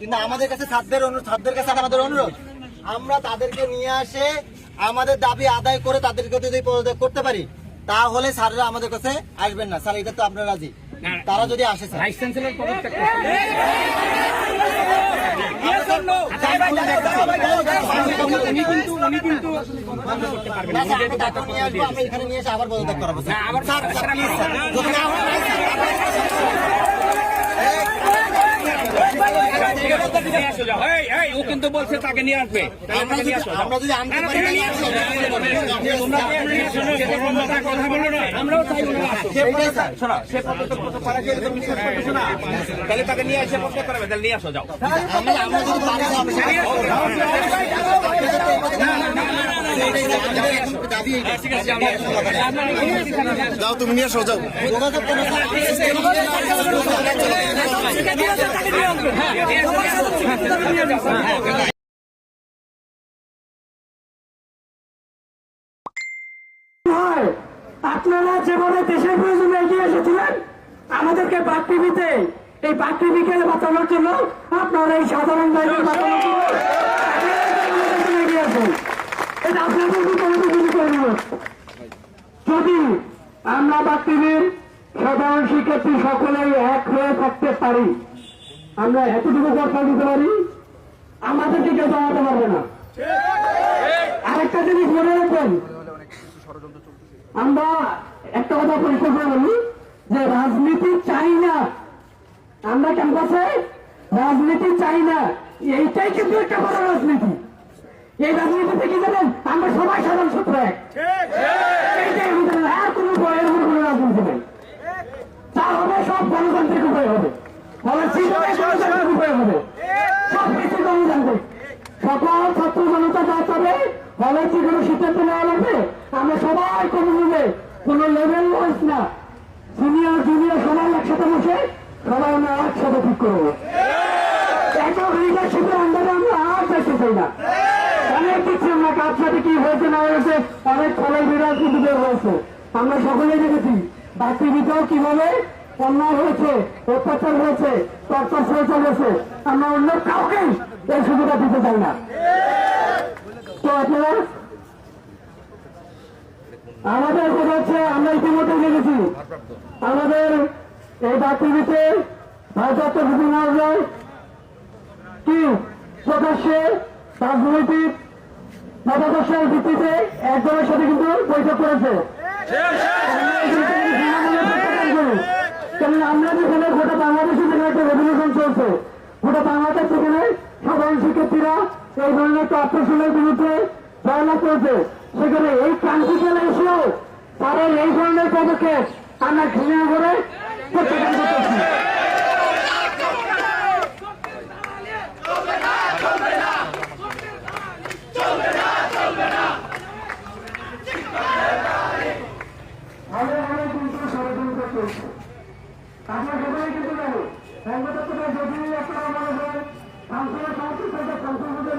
কিন্তু আমাদের কাছে ছাত্রদের অনুরোধ ছাত্রদের কাছে আমাদের অনুরোধ আমরা তাদেরকে নিয়ে আসে আমাদের দাবি আদায় করে তাদেরকে যদি পদত্যাগ করতে পারি তাহলে স্যাররা আমাদের কাছে আসবেন না স্যার এটা তো আপনারা রাজি তারা যদি আসে স্যার ভাইস চ্যান্সেলর পদত্যাগ। উনি কিন্তু ও কিন্তু বলছে তাকে নিয়ে আসবে আমরা আসো। আমরা আমরাও চাই? তাহলে তাকে নিয়ে করাবে, তাহলে নিয়ে আসো, যাও। যাও তুমি নিয়ে আসো, যাও। আপনারা যেভাবে দেশের প্রয়োজনে এগিয়ে এসেছিলেন, আমাদেরকে বাক টিভিতে, এই বাক টিভিকে বাঁচানোর জন্য আপনারা এই সাধারণ জন্য আপনারা আমাদের জন্য এগিয়ে আসুন এটা আপনাদের কোনো কিছু করে যদি আমরা টিভির সাধারণ শিক্ষার্থী সকলেই এক হয়ে থাকতে পারি, আমরা এতটুকু কথা দিতে পারি, আমাদেরকে কেউ জমাতে পারবে না। আরেকটা জিনিস মনে রাখবেন, আমরা একটা কথা পরিষ্কার করে বলি, যে রাজনীতি চাই না। আমরা ক্যাম্পাসে রাজনীতি চাই না, এইটাই কিন্তু একটা বড় রাজনীতি। এই রাজনীতিতে কি জানেন? আমরা সবাই সাধারণ সূত্র। এক এইটাই আমাদের আর কোনো বয়ের উপর কোনো রাজনীতি নেই। যা হবে সব গণতান্ত্রিক উপায় হবে। গণতান্ত্রিক উপায় হবে। সব কিছু গণতান্ত্রিক। সকল ছাত্র জনতা যা চাবে পলিসি কোনো সিদ্ধান্ত নেওয়া লাগবে। আমরা সবাই কোনো মিলে কোনো লেভেল ওয়াইজ না। সিনিয়র জুনিয়র সবাই একসাথে বসে সবাই আমরা একসাথে ঠিক করব একক লিডারশিপের আন্ডারে আমরা আর চাইতে চাই না অনেক দেখছি আমরা কার সাথে কি হয়েছে, অনেক ফলের বিরাট কিন্তু বের হয়েছে। আমরা সকলেই দেখেছি। বাকি ভিতরেও কীভাবে? অন্যায় হয়েছে, অত্যাচার হয়েছে, টর্চার হয়ে চলেছে। আমরা অন্য কাউকে এই সুবিধা দিতে চাই না। তো আপনারা, আমাদের কথা হচ্ছে, আমরা ইতিমধ্যে দেখেছি। আমাদের এই বাতিবিতে ভারপ্রাপ্ত ভূমিমহারাজ কি? প্রকাশ্যে রাজনৈতিক মতাদর্শের ভিত্তিতে একজনের সাথে কিন্তু বৈঠক করেছে। কারণ আমরা যেখানে গোটা বাংলাদেশে যেখানে একটা রেভলিউশন চলছে, গোটা বাংলাদেশ সেখানে সাধারণ শিক্ষার্থীরা এই ধরনের একটা অপারেশনের বিরুদ্ধে জয়লাভ করেছে, সেখানে এই ক্রান্তিকালে এসেও তাদের এই ধরনের পদক্ষেপ আমরা ঘৃণা করে প্রত্যাখ্যান করতেছি আমরা অনেক দিন ধরে ষড়যন্ত্র চলছে আমরা সবাই কিন্তু জানি সংবাদপত্রে যদি আপনারা মনে করেন সংসদের সংসদ চলছে সংসদ মধ্যে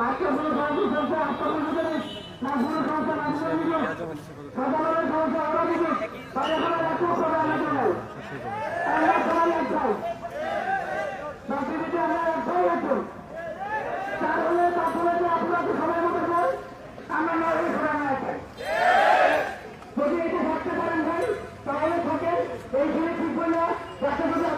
আজকে কোনো সংসদ চলছে আজকে না কোনো সংসদ আসলে নিবে সাধারণের সংসদ ওরা নিবে তাহলে আমরা এক করে আমরা জানাই আমরা নয় আমরা একটাই যদি এটা থাকতে পারেন ভাই তাহলে থাকেন এইখানে ঠিক হইয়া যাতে যদি আপনার হয় কেউ যদি না আসেন এটা শুধু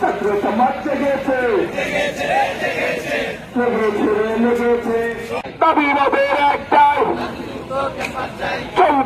ছাত্র সমাজ জেগেছে জেগেছে লেগেছে দাবি আমাদের একটাই চলবে